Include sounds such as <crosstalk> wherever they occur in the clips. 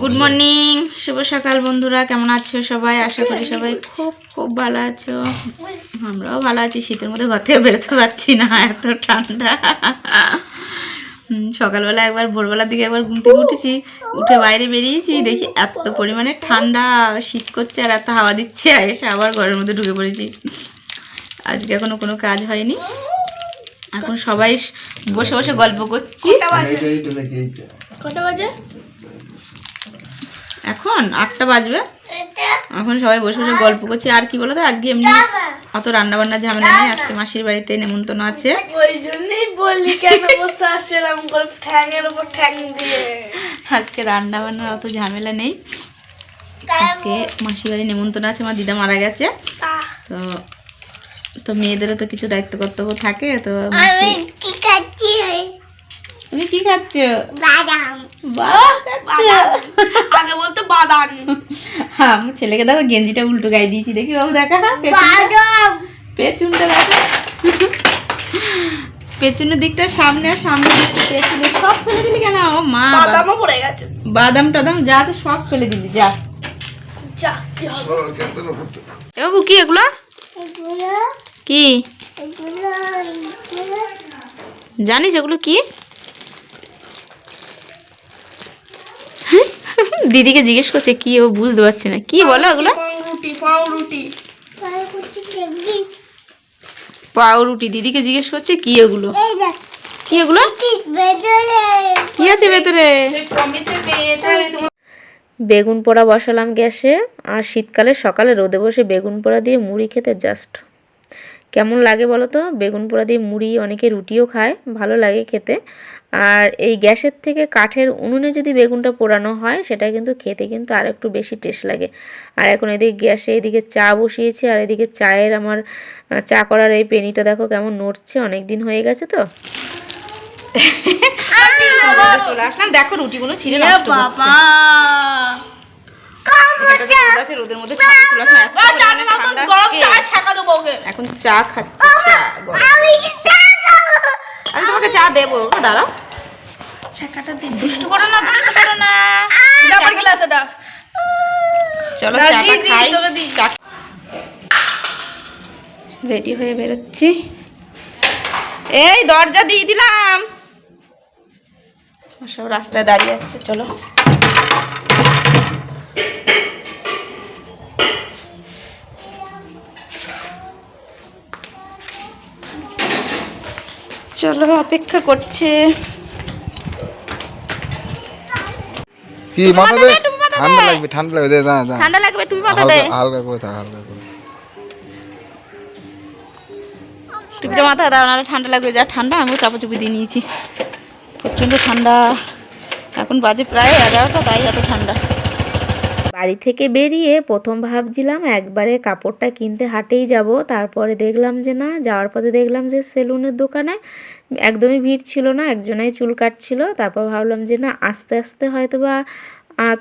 Good morning শুভ সকাল বন্ধুরা। কেমন আছো সবাই? আশা করি সবাই খুব খুব ভালো আছো। আমরাও ভালো আছি। শীতের মধ্যে ঘর থেকে বেরোতে পারছি না। এত ঠান্ডা। সকালবেলা একবার ভোরবেলার দিকে একবার ঘুম থেকে উঠেছি। উঠে বাইরে বেরিয়েছি। দেখি এত পরিমাণে ঠান্ডা। শীত করছে আর এত হাওয়া দিচ্ছে। আর এসে আবার ঘরের মধ্যে ঢুকে পড়েছি। আজকে এখনও কোনো কাজ হয়নি। এখন সবাই বসে বসে গল্প করছি। কটা বাজে? এখন আটটা বাজবে। এখন সবাই বসে বসে গল্প করছি। আর কি বলো তো আজকে এমনি অত রান্না বান্না ঝামেলা নেই। আজকে মাসির বাড়িতে নেমন্তন্ন আছে। ওই জন্যই বললি কেন বসে আসছিলাম ঠ্যাঙের উপর ঠ্যাং দিয়ে। আজকে রান্না বান্নার অত ঝামেলা নেই। আজকে মাসির বাড়ি নেমন্তন্ন আছে আমার দিদা মারা গেছে। তো তো মেয়েদেরও তো কিছু দায়িত্ব কর্তব্য থাকে। তো তুমি কি খাচ্ছ? বাদাম। আগে বলতো বাদাম। হ্যাঁ আমার ছেলেকে দেখো গেঞ্জিটা উল্টো গায়ে দিয়েছি। দেখি বাবু দেখা। বাদাম। পেছনটা দেখো। পেছনের দিকটা সামনে আর দিকটা পেছনে। সব ফেলে দিলি কেন? ও মা বাদামও পড়ে গেছে। বাদাম টাদাম যা আছে সব ফেলে দিলি যা। এ বাবু কি এগুলো? কি? জানিস এগুলো কি? <laughs> দিদিকে জিজ্ঞেস করছে কি ও বুঝতে পারছে না। কি বলো ওগুলো? পাউরুটি পাউরুটি। পাউরুটি দিদিকে জিজ্ঞেস করছে কি এগুলো কি এগুলো কি আছে ভেতরে? বেগুন পোড়া বসালাম গ্যাসে আর শীতকালে সকালে রোদে বসে বেগুন পোড়া দিয়ে মুড়ি খেতে জাস্ট কেমন লাগে বলো তো? বেগুন পোড়া দিয়ে মুড়ি অনেকে রুটিও খায় ভালো লাগে খেতে। আর এই গ্যাসের থেকে কাঠের উনুনে যদি বেগুনটা পোড়ানো হয় সেটা কিন্তু খেতে কিন্তু আর একটু বেশি টেস্ট লাগে। আর এখন এদিকে গ্যাসে এদিকে চা বসিয়েছি আর এদিকে চায়ের আমার চা করার এই পেনিটা দেখো কেমন নড়ছে অনেক দিন হয়ে গেছে তো। চলে আসলাম দেখো রুটিগুলো ছিঁড়ে বাবা করছে। এটাতে রোদ আছে, রোদের মধ্যে এখন চা খাচ্ছি আমি তোমাকে চা দেবো। দাঁড়াও। চলো চাটা খাই। রেডি হয়ে বেরোচ্ছি। এই দরজা দিয়ে দিলাম। সব রাস্তায় দাঁড়িয়ে আছে চলো। চলো অপেক্ষা করছে। কি মাথা দে। ঠান্ডা লাগবে ঠান্ডা লাগবে দে দা দা ঠান্ডা লাগবে তুমি মাথা দে হালকা করে থাক হালকা করে টুপিটা মাথা দাও নাহলে ঠান্ডা লাগবে যা ঠান্ডা আমিও চাপাচুপি দিয়ে নিয়েছি। প্রচণ্ড ঠান্ডা। এখন বাজে প্রায় এগারোটা তাই এত ঠান্ডা। বাড়ি থেকে বেরিয়ে প্রথম ভাবছিলাম একবারে কাপড়টা কিনতে হাটেই যাব। তারপরে দেখলাম যে না, যাওয়ার পথে দেখলাম যে সেলুনের দোকানে একদমই ভিড় ছিল না, একজনাই চুল কাটছিল। তারপর ভাবলাম যে না, আস্তে আস্তে হয়তো বা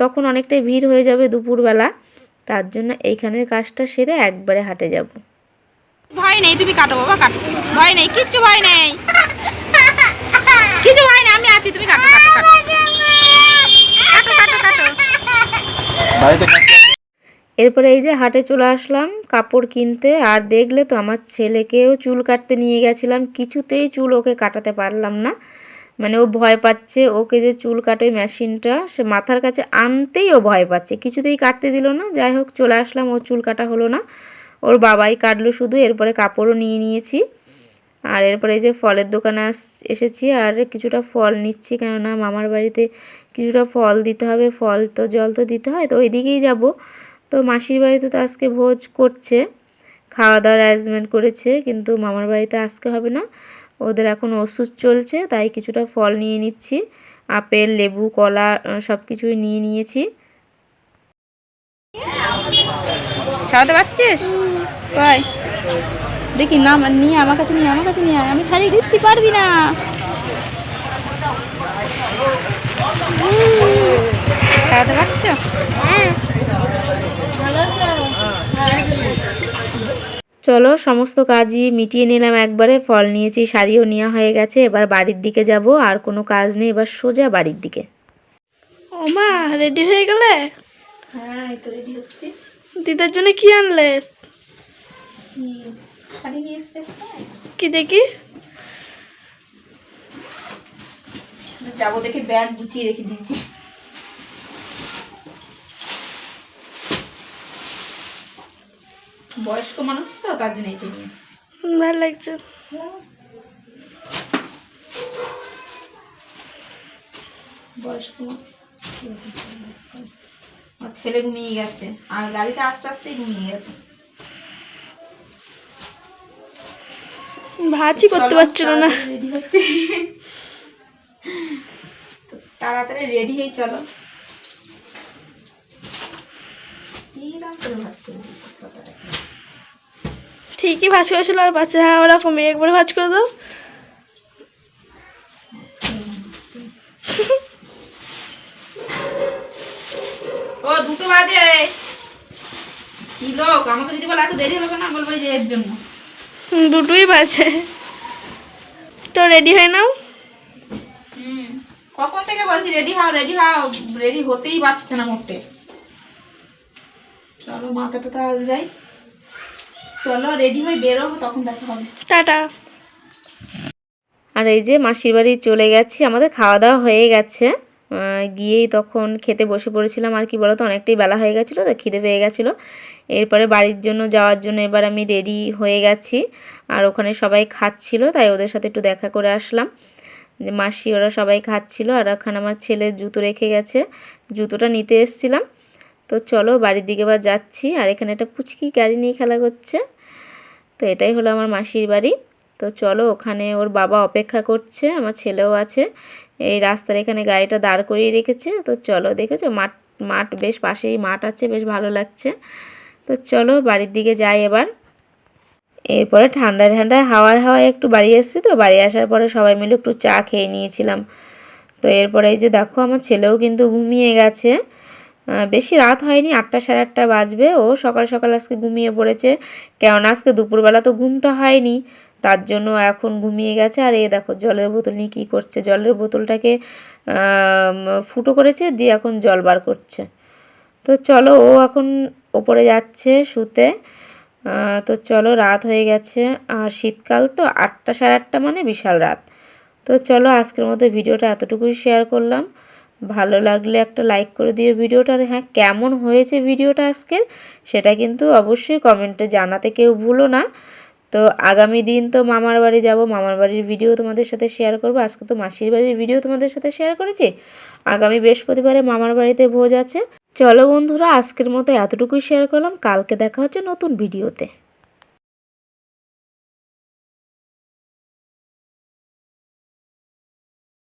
তখন অনেকটাই ভিড় হয়ে যাবে দুপুরবেলা। তার জন্য এইখানের কাজটা সেরে একবারে হাটে যাব। ভয় নেই, তুমি কাটো বাবা, কাটো। ভয় নেই, কিচ্ছু ভয় নেই। কিছু ভয় নেই, আমি আছি, তুমি কাটো কাটো কাটো। কাটো কাটো কাটো। এরপরে এই যে হাটে চলে আসলাম, কাপড় কিনতে, আর দেখলে তো আমার ছেলেকেও চুল কাটতে নিয়ে গেছিলাম, কিছুতেই চুল ওকে কাটাতে পারলাম না। মানে ও ভয় পাচ্ছে, ওকে যে চুল কাটে মেশিনটা, সে মাথার কাছে আনতেই ও ভয় পাচ্ছে। কিছুতেই কাটতে দিল না, যাই হোক চলে আসলাম, ওর চুল কাটা হলো না। ওর বাবাই কাটলো শুধু, এরপরে কাপড়ও নিয়ে নিয়েছি। আর এরপরে এই যে ফলের দোকানে এসেছি, আর কিছুটা ফল নিচ্ছি, কেননা মামার বাড়িতে কিছুটা ফল দিতে হবে, ফল তো, জল তো দিতে হয়, তো ওই দিকেই যাব। তো মাসির বাড়িতে তো আজকে ভোজ করছে খাওয়া দাওয়ার অ্যারেঞ্জমেন্ট করেছে, কিন্তু মামার বাড়িতে আজকে হবে না। ওদের এখন ওষুধ চলছে, তাই কিছুটা ফল নিয়ে নিচ্ছি। আপেল, লেবু, কলা সব কিছুই নিয়ে নিয়েছি। ছাড়াতে পারছিস? দেখি, না নিয়ে আমার কাছে নিয়ে আমার কাছে নিয়ে আমি ছাড়িয়ে দিচ্ছি, পারবি না। পারছ? চলো সমস্ত কাজই মিটিয়ে নিলাম একবারে। ফল নিয়েছি শাড়িও নেওয়া হয়ে গেছে। এবার বাড়ির দিকে যাব আর কোনো কাজ নেই। এবার সোজা বাড়ির দিকে। ও মা রেডি হয়ে গেলে? হ্যাঁ তো রেডি হচ্ছে। দিদার জন্য কি আনলে? শাড়ি কি দেখি? যাব দেখে ব্যাগ গুছিয়ে রেখে দিয়েছি বয়স্ক মানুষ তো তার জন্য এটা নিয়ে এসছে। ভালো লাগছে। বয়স্ক আমার ছেলে ঘুমিয়ে গেছে। আর গাড়িতে আস্তে আস্তেই ঘুমিয়ে গেছে। ভাজি করতে পারছিল না। রেডি হচ্ছে। তো তাড়াতাড়ি রেডি হয়ে চলো? ঠিকই ভাজ করেছিল আর বাচ্চা হ্যাঁ ওরকমই একবারে ভাজ করে দাও। ও দুটো বাজে। কি লোক আমাকে যদি বলে এত দেরি হবে না বলব যে এর জন্য। দুটোই বাজে। তো রেডি হয়ে নাও। কখন থেকে বলছি রেডি হও রেডি হও রেডি হতেই পারছে না মোটে চলো মাথাটা তো আজরাই চলো রেডি হয়ে বেরোবো তখন দেখা হবে। টাটা। আর এই যে মাসির বাড়ি চলে গেছি আমাদের খাওয়া দাওয়া হয়ে গেছে। গিয়েই তখন খেতে বসে পড়েছিলাম আর কি বলতো অনেকটাই বেলা হয়ে গেছিল তো খিদে পেয়ে গেছিল। এরপরে বাড়ির জন্য যাওয়ার জন্য এবার আমি রেডি হয়ে গেছি। আর ওখানে সবাই খাচ্ছিল তাই ওদের সাথে একটু দেখা করে আসলাম। যে মাসি ওরা সবাই খাচ্ছিল আর ওখানে আমার ছেলে জুতো রেখে গেছে। জুতোটা নিতে এসছিলাম। তো চলো বাড়ির দিকে এবার যাচ্ছি আর এখানে একটা পুচকি গাড়ি নিয়ে খেলা করছে। তো এটাই হলো আমার মাসির বাড়ি। তো চলো ওখানে ওর বাবা অপেক্ষা করছে, আমার ছেলেও আছে। এই রাস্তার এখানে গাড়িটা দাঁড় করিয়ে রেখেছে। তো চলো দেখেছ মাঠ মাঠ বেশ পাশেই মাঠ আছে, বেশ ভালো লাগছে। তো চলো বাড়ির দিকে যাই এবার। এরপরে ঠান্ডায় ঠান্ডায় হাওয়ায় হাওয়ায় একটু বাড়ি এসেছি তো, বাড়ি আসার পরে সবাই মিলে একটু চা খেয়ে নিয়েছিলাম। তো এরপরে এই যে দেখো, আমার ছেলেও কিন্তু ঘুমিয়ে গেছে। বেশি রাত হয়নি, আটটা সাড়ে আটটা বাজবে। ও সকাল সকাল আজকে ঘুমিয়ে পড়েছে। কেননা আজকে দুপুরবেলা তো ঘুমটা হয়নি, তার জন্য এখন ঘুমিয়ে গেছে। আর এ দেখো, জলের বোতল নিয়ে কী করছে? জলের বোতলটাকে ফুটো করেছে, দিয়ে এখন জল বার করছে। তো চলো, ও এখন ওপরে যাচ্ছে শুতে। তো চলো রাত হয়ে গেছে। আর শীতকাল তো আটটা সাড়ে আটটা মানে বিশাল রাত। তো চলো আজকের মতো ভিডিওটা এতটুকুই শেয়ার করলাম। ভালো লাগলে একটা লাইক করে দিও ভিডিওটা। আর হ্যাঁ কেমন হয়েছে ভিডিওটা আজকের সেটা কিন্তু অবশ্যই কমেন্টে জানাতে কেউ ভুলো না। তো আগামী দিন তো মামার বাড়ি যাব, মামার বাড়ির ভিডিও তোমাদের সাথে শেয়ার করব। আজকে তো মাসির বাড়ির ভিডিও তোমাদের সাথে শেয়ার করেছি। আগামী বৃহস্পতিবারে মামার বাড়িতে ভোজ আছে। চলো বন্ধুরা আজকের মতো এতটুকুই শেয়ার করলাম। কালকে দেখা হচ্ছে নতুন ভিডিওতে